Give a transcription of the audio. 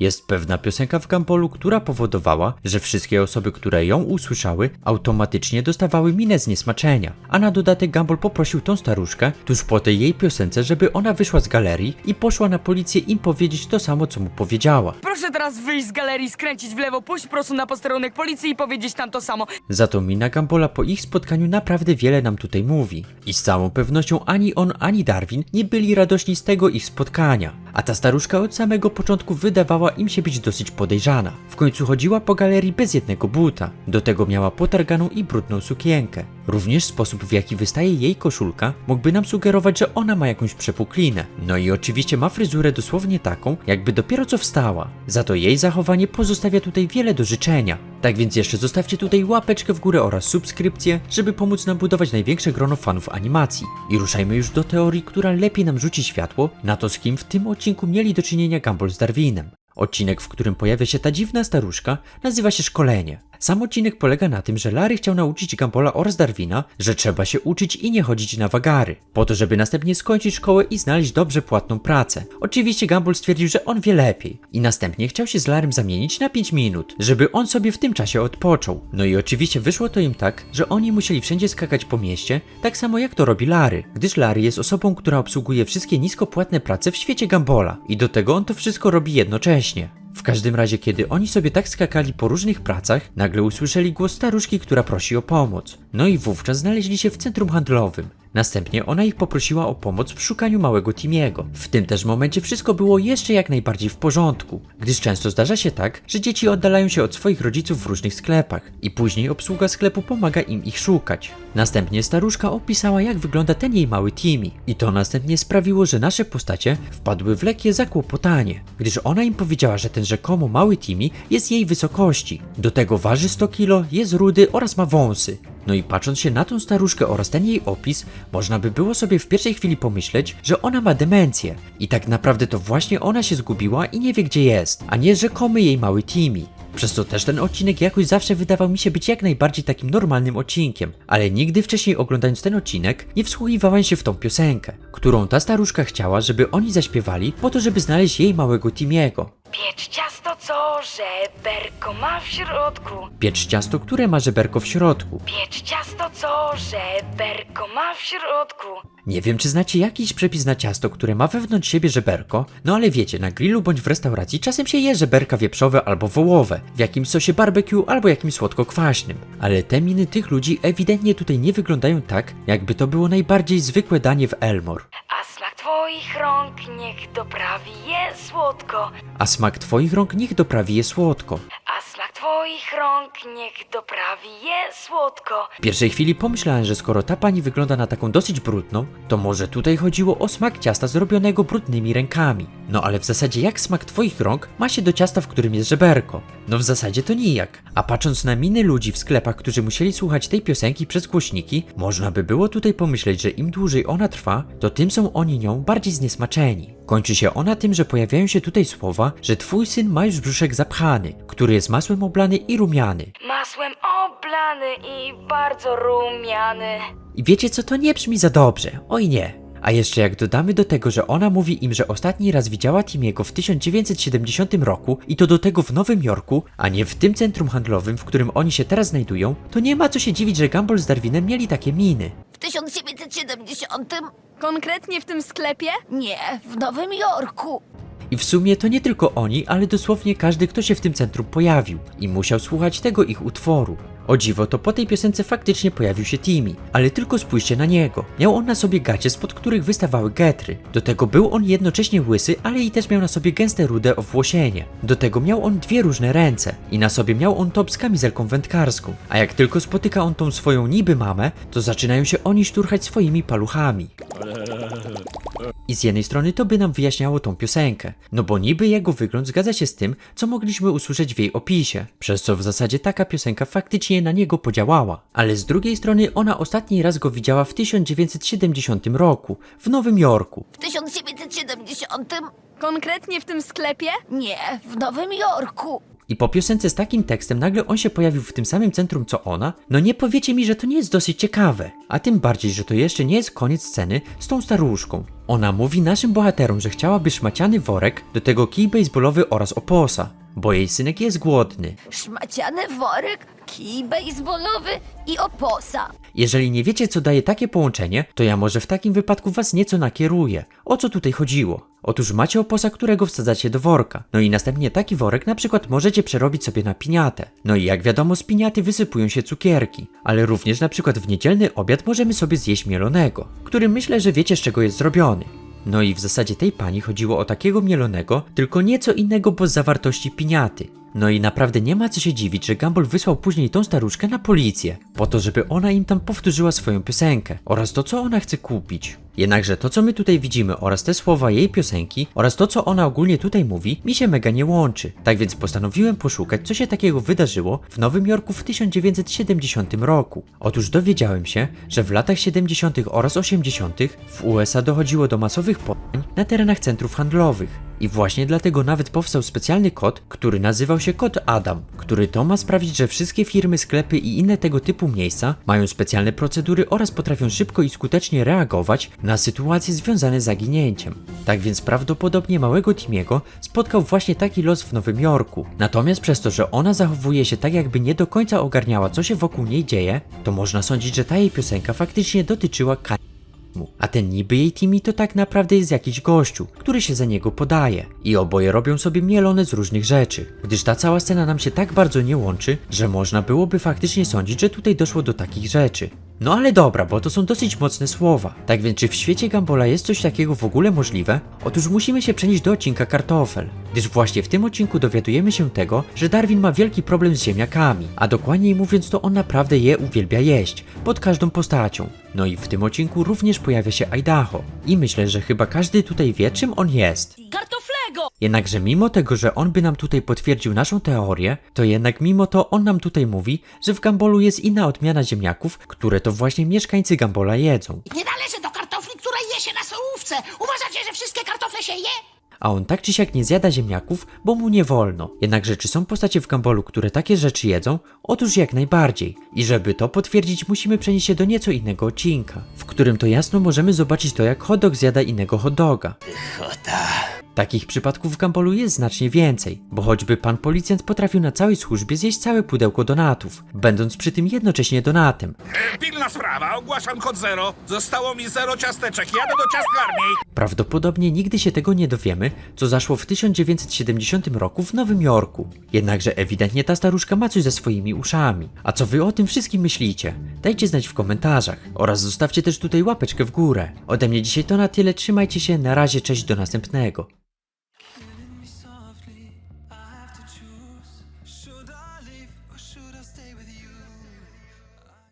Jest pewna piosenka w Gumbolu, która powodowała, że wszystkie osoby, które ją usłyszały, automatycznie dostawały minę zniesmaczenia. A na dodatek Gumball poprosił tą staruszkę tuż po tej jej piosence, żeby ona wyszła z galerii i poszła na policję im powiedzieć to samo, co mu powiedziała. Proszę teraz wyjść z galerii, skręcić w lewo, pójść prosto na posterunek policji i powiedzieć tam to samo. Za to mina Gambola po ich spotkaniu naprawdę wiele nam tutaj mówi. I z całą pewnością ani on, ani Darwin nie byli radośni z tego ich spotkania. A ta staruszka od samego początku wydawała im się być dosyć podejrzana. W końcu chodziła po galerii bez jednego buta. Do tego miała potarganą i brudną sukienkę. Również sposób w jaki wystaje jej koszulka mógłby nam sugerować, że ona ma jakąś przepuklinę. No i oczywiście ma fryzurę dosłownie taką, jakby dopiero co wstała. Za to jej zachowanie pozostawia tutaj wiele do życzenia. Tak więc jeszcze zostawcie tutaj łapeczkę w górę oraz subskrypcję, żeby pomóc nam budować największe grono fanów animacji. I ruszajmy już do teorii, która lepiej nam rzuci światło na to, z kim w tym odcinku mieli do czynienia Gumball z Darwinem. Odcinek, w którym pojawia się ta dziwna staruszka, nazywa się Szkolenie. Sam odcinek polega na tym, że Larry chciał nauczyć Gambola oraz Darwina, że trzeba się uczyć i nie chodzić na wagary, po to, żeby następnie skończyć szkołę i znaleźć dobrze płatną pracę. Oczywiście Gumball stwierdził, że on wie lepiej i następnie chciał się z Larrym zamienić na 5 minut, żeby on sobie w tym czasie odpoczął. No i oczywiście wyszło to im tak, że oni musieli wszędzie skakać po mieście, tak samo jak to robi Larry, gdyż Larry jest osobą, która obsługuje wszystkie niskopłatne prace w świecie Gambola i do tego on to wszystko robi jednocześnie. W każdym razie, kiedy oni sobie tak skakali po różnych pracach, nagle usłyszeli głos staruszki, która prosi o pomoc. No i wówczas znaleźli się w centrum handlowym. Następnie ona ich poprosiła o pomoc w szukaniu małego Timiego. W tym też momencie wszystko było jeszcze jak najbardziej w porządku, gdyż często zdarza się tak, że dzieci oddalają się od swoich rodziców w różnych sklepach i później obsługa sklepu pomaga im ich szukać. Następnie staruszka opisała jak wygląda ten jej mały Timmy i to następnie sprawiło, że nasze postacie wpadły w lekkie zakłopotanie, gdyż ona im powiedziała, że ten rzekomo mały Timmy jest jej wysokości. Do tego waży 100 kilo, jest rudy oraz ma wąsy. No i patrząc się na tą staruszkę oraz ten jej opis, można by było sobie w pierwszej chwili pomyśleć, że ona ma demencję. I tak naprawdę to właśnie ona się zgubiła i nie wie gdzie jest, a nie rzekomy jej mały Timmy. Przez to też ten odcinek jakoś zawsze wydawał mi się być jak najbardziej takim normalnym odcinkiem, ale nigdy wcześniej oglądając ten odcinek nie wsłuchiwałem się w tą piosenkę, którą ta staruszka chciała, żeby oni zaśpiewali po to, żeby znaleźć jej małego Timiego. Piecz ciasto, co żeberko ma w środku. Piecz ciasto, które ma żeberko w środku. Piecz ciasto, co żeberko ma w środku. Nie wiem, czy znacie jakiś przepis na ciasto, które ma wewnątrz siebie żeberko, no ale wiecie, na grillu bądź w restauracji czasem się je żeberka wieprzowe albo wołowe, w jakimś sosie barbecue albo jakimś słodko-kwaśnym. Ale te miny tych ludzi ewidentnie tutaj nie wyglądają tak, jakby to było najbardziej zwykłe danie w Elmore. A smak twoich rąk niech doprawi je słodko. A smak twoich rąk niech doprawi je słodko. Twoich rąk niech doprawi je słodko. W pierwszej chwili pomyślałem, że skoro ta pani wygląda na taką dosyć brudną, to może tutaj chodziło o smak ciasta zrobionego brudnymi rękami. No ale w zasadzie jak smak twoich rąk ma się do ciasta, w którym jest żeberko? No w zasadzie to nijak. A patrząc na miny ludzi w sklepach, którzy musieli słuchać tej piosenki przez głośniki, można by było tutaj pomyśleć, że im dłużej ona trwa, to tym są oni nią bardziej zniesmaczeni. Kończy się ona tym, że pojawiają się tutaj słowa, że twój syn ma już brzuszek zapchany, który jest masłem oblany i rumiany. Masłem oblany i bardzo rumiany. I wiecie co, to nie brzmi za dobrze. Oj nie. A jeszcze jak dodamy do tego, że ona mówi im, że ostatni raz widziała Timiego w 1970 roku i to do tego w Nowym Jorku, a nie w tym centrum handlowym, w którym oni się teraz znajdują, to nie ma co się dziwić, że Gumball z Darwinem mieli takie miny. W 1970? Konkretnie w tym sklepie? Nie, w Nowym Jorku. I w sumie to nie tylko oni, ale dosłownie każdy, kto się w tym centrum pojawił i musiał słuchać tego ich utworu. O dziwo, to po tej piosence faktycznie pojawił się Timmy, ale tylko spójrzcie na niego. Miał on na sobie gacie, spod których wystawały getry. Do tego był on jednocześnie łysy, ale i też miał na sobie gęste rude owłosienie. Do tego miał on dwie różne ręce i na sobie miał on top z kamizelką wędkarską. A jak tylko spotyka on tą swoją niby mamę, to zaczynają się oni szturchać swoimi paluchami. I z jednej strony to by nam wyjaśniało tą piosenkę, no bo niby jego wygląd zgadza się z tym, co mogliśmy usłyszeć w jej opisie, przez co w zasadzie taka piosenka faktycznie na niego podziałała. Ale z drugiej strony ona ostatni raz go widziała w 1970 roku, w Nowym Jorku. W 1970? Konkretnie w tym sklepie? Nie, w Nowym Jorku. I po piosence z takim tekstem nagle on się pojawił w tym samym centrum co ona, no nie powiecie mi, że to nie jest dosyć ciekawe. A tym bardziej, że to jeszcze nie jest koniec sceny z tą staruszką. Ona mówi naszym bohaterom, że chciałaby szmaciany worek, do tego kij baseballowy oraz oposa, bo jej synek jest głodny. Szmaciany worek, kij baseballowy i oposa. Jeżeli nie wiecie, co daje takie połączenie, to ja może w takim wypadku was nieco nakieruję. O co tutaj chodziło? Otóż macie oposa, którego wsadzacie do worka. No i następnie taki worek na przykład możecie przerobić sobie na piniatę. No i jak wiadomo z piniaty wysypują się cukierki. Ale również na przykład w niedzielny obiad możemy sobie zjeść mielonego, który myślę, że wiecie z czego jest zrobiony. No i w zasadzie tej pani chodziło o takiego mielonego, tylko nieco innego, bo z zawartości piniaty. No i naprawdę nie ma co się dziwić, że Gumball wysłał później tą staruszkę na policję, po to, żeby ona im tam powtórzyła swoją piosenkę oraz to, co ona chce kupić. Jednakże to, co my tutaj widzimy oraz te słowa jej piosenki oraz to, co ona ogólnie tutaj mówi, mi się mega nie łączy. Tak więc postanowiłem poszukać, co się takiego wydarzyło w Nowym Jorku w 1970 roku. Otóż dowiedziałem się, że w latach 70. oraz 80. w USA dochodziło do masowych porwań na terenach centrów handlowych. I właśnie dlatego nawet powstał specjalny kod, który nazywał się kod Adam, który to ma sprawić, że wszystkie firmy, sklepy i inne tego typu miejsca mają specjalne procedury oraz potrafią szybko i skutecznie reagować na sytuacje związane z zaginięciem. Tak więc prawdopodobnie małego Timiego spotkał właśnie taki los w Nowym Jorku. Natomiast przez to, że ona zachowuje się tak jakby nie do końca ogarniała co się wokół niej dzieje, to można sądzić, że ta jej piosenka faktycznie dotyczyła A ten niby jej Timmy to tak naprawdę jest jakiś gościu, który się za niego podaje. I oboje robią sobie mielone z różnych rzeczy, gdyż ta cała scena nam się tak bardzo nie łączy, że można byłoby faktycznie sądzić, że tutaj doszło do takich rzeczy. No ale dobra, bo to są dosyć mocne słowa. Tak więc czy w świecie Gambola jest coś takiego w ogóle możliwe? Otóż musimy się przenieść do odcinka kartofel, gdyż właśnie w tym odcinku dowiadujemy się tego, że Darwin ma wielki problem z ziemniakami, a dokładniej mówiąc to on naprawdę je uwielbia jeść, pod każdą postacią. No i w tym odcinku również pojawia się Idaho i myślę, że chyba każdy tutaj wie czym on jest. Kartoflego! Jednakże mimo tego, że on by nam tutaj potwierdził naszą teorię, to jednak mimo to on nam tutaj mówi, że w Gambolu jest inna odmiana ziemniaków, które to właśnie mieszkańcy Gambola jedzą. Nie należy do kartofli, które je się na sołówce. Uważacie, że wszystkie kartofle się je? A on tak czy siak nie zjada ziemniaków, bo mu nie wolno. Jednakże czy są postacie w Gambolu, które takie rzeczy jedzą? Otóż jak najbardziej. I żeby to potwierdzić, musimy przenieść się do nieco innego odcinka, w którym to jasno możemy zobaczyć to, jak hot dog zjada innego hot doga. Takich przypadków w Gambolu jest znacznie więcej, bo choćby pan policjant potrafił na całej służbie zjeść całe pudełko donatów, będąc przy tym jednocześnie donatem. E, Pilna sprawa, ogłaszam kod zero. Zostało mi zero ciasteczek, jadę do ciastkarni. Prawdopodobnie nigdy się tego nie dowiemy, co zaszło w 1970 roku w Nowym Jorku. Jednakże ewidentnie ta staruszka ma coś ze swoimi uszami. A co wy o tym wszystkim myślicie? Dajcie znać w komentarzach oraz zostawcie też tutaj łapeczkę w górę. Ode mnie dzisiaj to na tyle, trzymajcie się, na razie, cześć, do następnego.